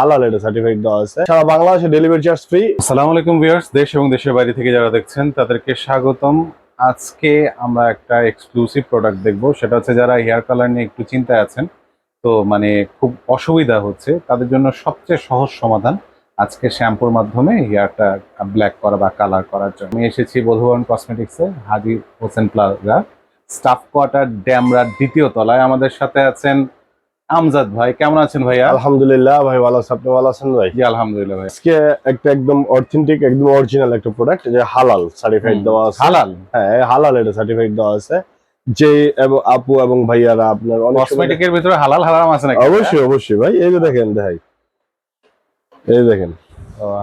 হালাল এটা সার্টিফাইড দেওয়া আছে। সারা বাংলাদেশে ডেলিভারি চার্জ ফ্রি আসসালামু আলাইকুম ভিউয়ার্স দেশ এবং দেশের বাইরে থেকে যারা দেখছেন, তাদেরকে স্বাগতম। আজকে আমরা একটা এক্সক্লুসিভ প্রোডাক্ট দেখব। সেটা হচ্ছে যারা হেয়ার কালার নিয়ে একটু চিন্তায় আছেন, তো মানে খুব অসুবিধা হচ্ছে, তাদের জন্য সবচেয়ে সহজ সমাধান আজকে শ্যাম্পুর মাধ্যমে হেয়ারটা ব্ল্যাক করা বা কালার করার জন্য। আমি এসেছি Bodhubaran কসমেটিক্সে Haji Hossain plaza. Staff quarter ড্যামরার দ্বিতীয় তলায়। আমাদের সাথে আছেন আমজাদ ভাই কেমন আছেন ভাইয়া? আলহামদুলিল্লাহ ভাই ভালো আছে আপনি ভালো আছেন ভাই? জি আলহামদুলিল্লাহ ভাই আজকে একটা একদম অথেন্টিক একদম অরিজিনাল একটা প্রোডাক্ট যে হালাল সার্টিফাইড দেওয়া আছে। হালাল? হ্যাঁ হালাল এটা সার্টিফাইড দেওয়া আছে। যে এবং আপু এবং ভাইয়ারা আপনার কসমেটিকের ভিতরে হালাল হারাম আছে নাকি? অবশ্যই অবশ্যই ভাই। এই যে দেখেন ভাই এই দেখেন।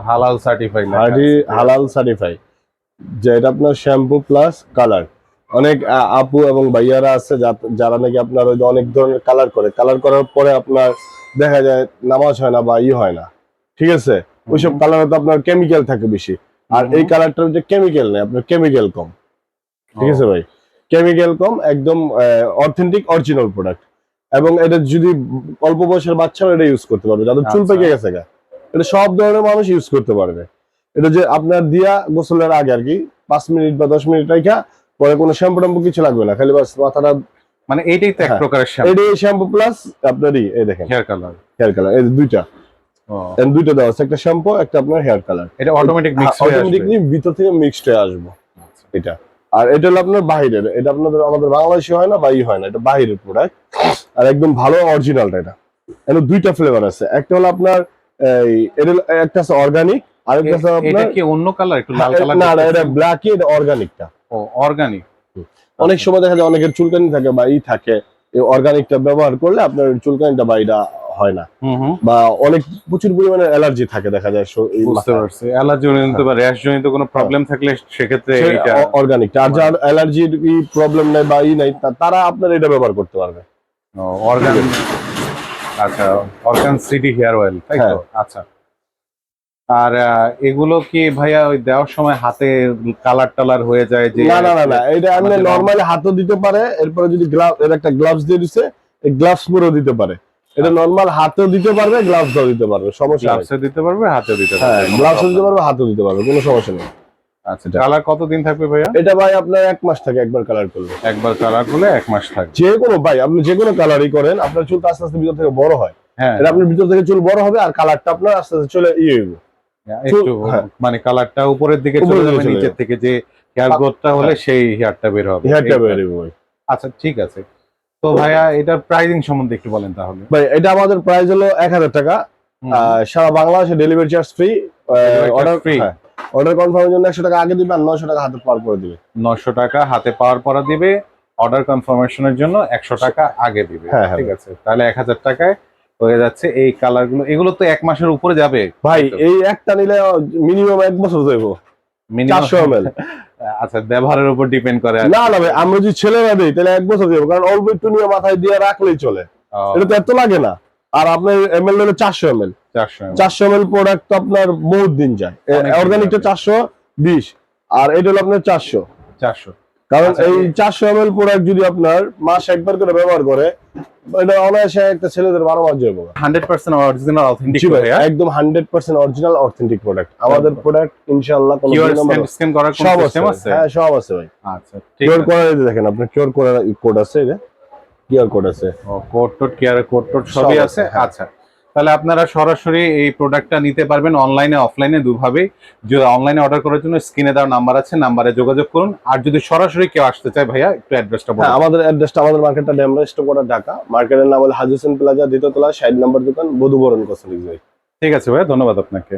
হালাল সার্টিফাইড হালাল সার্টিফাই যে এটা আপনার শ্যাম্পু প্লাস কালার অনেক আপু এবং ভাইয়ারা আছে যারা নাকি আপনার ওই অনেক ধরনের কালার করে। কালার করার পরে আপনার দেখা যায় নামাজ হয় না বা ই হয় না। ঠিক আছে? ওইসব কালারে তো আপনার কেমিক্যাল থাকে বেশি। আর এই কালারটার যে কেমিক্যাল নেই আপনার কেমিক্যাল কম। ঠিক আছে ভাই? কেমিক্যাল কম একদম অথেন্টিক অরিজিনাল প্রোডাক্ট এবং এটা যদি অল্প বয়সের বাচ্চারা এটা ইউজ করতে পারবে। যাদের চুল আচ্ছা। পেকে গেছে গা। এটা সব ধরনের মানুষ ইউজ করতে পারবে। এটা যে আপনার দিয়া গোসলের আগে আর কি পাঁচ মিনিট বা দশ মিনিট রাখা পরে কোনো শ্যাম্পু ট্যাম্পু কিছু লাগবে না খালি বাস মাথাটা মানে এইটাই তো এক হ্যাঁ। প্রকারের শ্যাম্পু। এটাই শ্যাম্পু প্লাস আপনারই এই দেখেন। হেয়ার কালার হেয়ার কালার এই দুইটা। এই দুইটা দেওয়া আছে একটা শ্যাম্পু একটা আপনার হেয়ার কালার এটা অটোমেটিক মিক্স হয়ে আসবে। অটোমেটিকলি ভিতর থেকে মিক্সড হয়ে আসব। এটা। আর এটা হলো আপনার বাহিরের এটা আপনাদের আমাদের বাংলাদেশি হয় না বা ই হয় না এটা বাহিরের প্রোডাক্ট আর একদম ভালো অরিজিনালটা এটা। এর দুইটা ফ্লেভার আছে। একটা হলো আপনার এই এটা একটা আছে অর্গানিক আর একটা আছে এটা কি অন্য কালার একটু লাল কালার না না এটা ব্ল্যাকই এটা অর্গানিকটা ও অর্গানিক অনেক সময় দেখা যায় অনেকের চুলকানি থাকে বা ই থাকে এই অর্গানিকটা ব্যবহার করলে আপনার চুলকানিটা বা এটা হয় না। বা অনেক প্রচুর পরিমাণে অ্যালার্জি থাকে দেখা যায় বুঝতে পারছি। অ্যালার্জি জনিত বা র্যাশ জনিত কোনো প্রবলেম থাকলে সেক্ষেত্রে এটা অর্গানিকটা আর যার অ্যালার্জির প্রবলেম নাই বা ই নাই তারা আপনার এটা ব্যবহার করতে পারবে। অর্গান আচ্ছা অর্গান সিটি হেয়ার অয়েল তাই তো? আচ্ছা। আর এগুলো কি ভাইয়া ওই দেওয়ার সময় হাতে কালার টালার হয়ে যায় যে না না না না এটা আপনি নরমালি হাতও দিতে পারে এরপরে যদি গ্লাভ এর একটা গ্লাভস দিয়ে দিছে এই গ্লাভস পুরো দিতে পারে। এটা নরমাল হাতেও দিতে পারবে গ্লাভস দাও দিতে পারবে সমস্যা গ্লাভসে দিতে পারবে হাতে দিতে পারবে হ্যাঁ পারবে গ্লাভস দিতে পারবে হাতেও দিতে পারবে কোনো সমস্যা নেই। আচ্ছা কালার কতদিন থাকবে ভাইয়া? এটা ভাই আপনার এক মাস থাকে একবার কালার করলে। একবার কালার করলে এক মাস থাকবে। যে কোনো ভাই আপনি যে কোনো কালারই করেন আপনার চুল আস্তে আস্তে ভিতর থেকে বড় হয়। হ্যাঁ। এটা আপনার ভিতর থেকে চুল বড় হবে আর কালারটা আপনার আস্তে আস্তে চলে ইয়ে হইবে। একটু হ্যাঁ। মানে কালারটা উপরের দিকে চলে যাবে নিচের থেকে যে হেয়ার গ্রোথটা হলে সেই হেয়ারটা বের হবে। হেয়ারটা বের ভাই আচ্ছা ঠিক আছে। তো ভাইয়া এটার প্রাইসিং সম্বন্ধে একটু বলেন তাহলে। ভাই এটা আমাদের প্রাইস হলো এক হাজার টাকা। সারা বাংলাদেশে delivery charge free order free? Order কনফার্মের জন্য একশো টাকা আগে দিবে আর নশো টাকা হাতে পাওয়ার করে দিবে। নশো টাকা হাতে পাওয়ার পরে দিবে। অর্ডার কনফার্মেশনের জন্য একশো টাকা আগে দিবে। হ্যাঁ, হ্যাঁ। ঠিক আছে। তাহলে এক হাজার টাকায় হয়ে যাচ্ছে এই কালারগুলো। এগুলো তো এক মাসের উপরে যাবে। ভাই এই একটা নিলে মিনিমাম এক বছর যাইব চারশো এম আচ্ছা ব্যবহারের উপর ডিপেন্ড করে না না ভাই আমরা যদি ছেলেরা দিই তাহলে এক বছর যাব কারণ অল্প একটু নিয়ে মাথায় দিয়ে রাখলেই চলে। এটা তো এত লাগে না। আর আপনার এম এল হলো চারশো এম এল চারশো চারশো এম এল প্রোডাক্ট তো আপনার বহুত দিন যায়। অর্গানিকটা চারশো বিশ। আর এটা হলো আপনার চারশো। চারশো। কারণ আচ্ছা, এই চারশো এম এল প্রোডাক্ট যদি আপনার মাস একবার করে ব্যবহার করে এটা অনায়াসে একটা ছেলেদের বারো মাস যাবে হান্ড্রেড পার্সেন্ট অরিজিনাল অথেন্টিক ভাই, একদম hundred percent original authentic product আমাদের প্রোডাক্ট ইনশাল্লাহ কোনো কিউআর স্ক্যান করার সব আছে হ্যাঁ সব আছে ভাই। আচ্ছা কিউআর কোড দেখেন আপনার কিউআর কোড আছে এই যে কিউআর কোড আছে। কোড টোড কেয়ার কোড টোড সবই আছে, আছে হ্যাঁ। আচ্ছা তাহলে আপনারা সরাসরি এই প্রোডাক্টটা নিতে পারবেন অনলাইনে অফলাইনে দুভাবে। যদি অনলাইনে অর্ডার করার জন্য স্ক্রিনে দেওয়ার নাম্বার আছে নাম্বারে যোগাযোগ করুন। আর যদি সরাসরি কেউ আসতে চায় ভাইয়া একটু অ্যাড্রেসটা হ্যাঁ বলুন। আমাদের অ্যাড্রেসটা আমাদের মার্কেটটা ডেমরা স্টোর ঢাকা। মার্কেটের নাম হলো হাজি হোসেন প্লাজা দ্বিতীয় তলা ষাট নম্বর দোকান বধুবরণ কসমেটিক্স ভাই। ঠিক আছে ভাইয়া ধন্যবাদ আপনাকে।